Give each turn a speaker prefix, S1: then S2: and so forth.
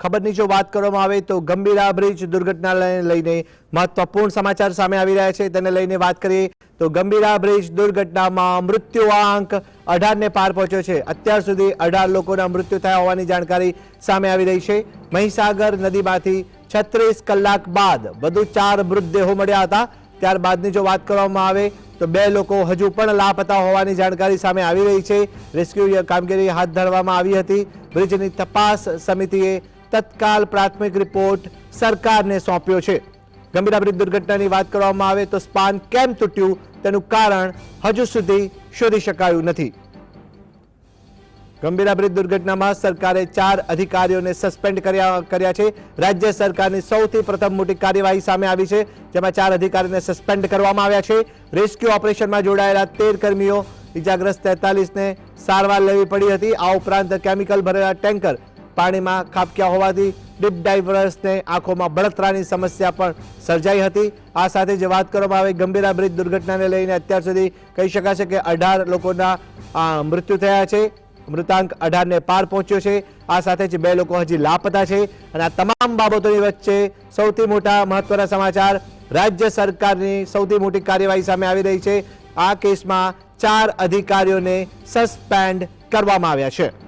S1: ખબરની જો વાત કરવામાં આવે તો ગંભીરા બ્રિજ દુર્ઘટનાને લઈને મહત્વપૂર્ણ સમાચાર સામે આવી રહ્યા છે. તેને લઈને વાત કરીએ તો ગંભીરા બ્રિજ દુર્ઘટનામાં મૃત્યુ આંક અઢારને પાર પહોંચ્યો છે. અત્યાર સુધી અઢાર લોકોના મૃત્યુ થયા હોવાની જાણકારી સામે આવી રહી છે. મહીસાગર નદીમાંથી છત્રીસ કલાક બાદ વધુ ચાર મૃતદેહો મળ્યા હતા. ત્યારબાદની જો વાત કરવામાં આવે તો બે લોકો હજુ પણ લાપતા હોવાની જાણકારી સામે આવી રહી છે. રેસ્ક્યુ કામગીરી હાથ ધરવામાં આવી હતી. બ્રિજની તપાસ સમિતિએ તત્કાલ પ્રાથમિક રિપોર્ટ સરકારને સોંપ્યો છે. ગંભીરા બ્રિજ દુર્ઘટનાની વાત કરવામાં આવે તો સ્પાન કેમ તૂટ્યું તેનું કારણ હજુ સુધી શોધી શકાયું નથી. ગંભીરા બ્રિજ દુર્ઘટનામાં સરકારે ચાર અધિકારીઓને સસ્પેન્ડ કર્યા કર્યા છે. રાજ્ય સરકારની સૌથી પ્રથમ મોટી કાર્યવાહી સામે આવી છે, જેમાં ચાર અધિકારીને સસ્પેન્ડ કરવામાં આવ્યા છે. રેસ્ક્યુ ઓપરેશનમાં જોડાયેલા તેર કર્મીઓ ઇજાગ્રસ્ત તેતાલીસને સારવાર લેવી પડી હતી. આ ઉપરાંત કેમિકલ ભરેલા ટેન્કર પાણીમાં ખાબક્યા હોવાથી ડીપ ડાઇવર્સને આંખોમાં બળતરાની સમસ્યા પણ સર્જાઈ હતી. આ સાથે જે વાત કરવામાં આવે ગંભીરા બ્રિજ દુર્ઘટનાને લઈને અત્યાર સુધી કહી શકાશે કે અઢાર લોકોના મૃત્યુ થયા છે. મૃતાંક અઢારને પાર પહોંચ્યો છે. આ સાથે જ બે લોકો હજી લાપતા છે. અને આ તમામ બાબતોની વચ્ચે સૌથી મોટા મહત્વના સમાચાર રાજ્ય સરકારની સૌથી મોટી કાર્યવાહી સામે આવી રહી છે. આ કેસમાં ચાર અધિકારીઓને સસ્પેન્ડ કરવામાં આવ્યા છે.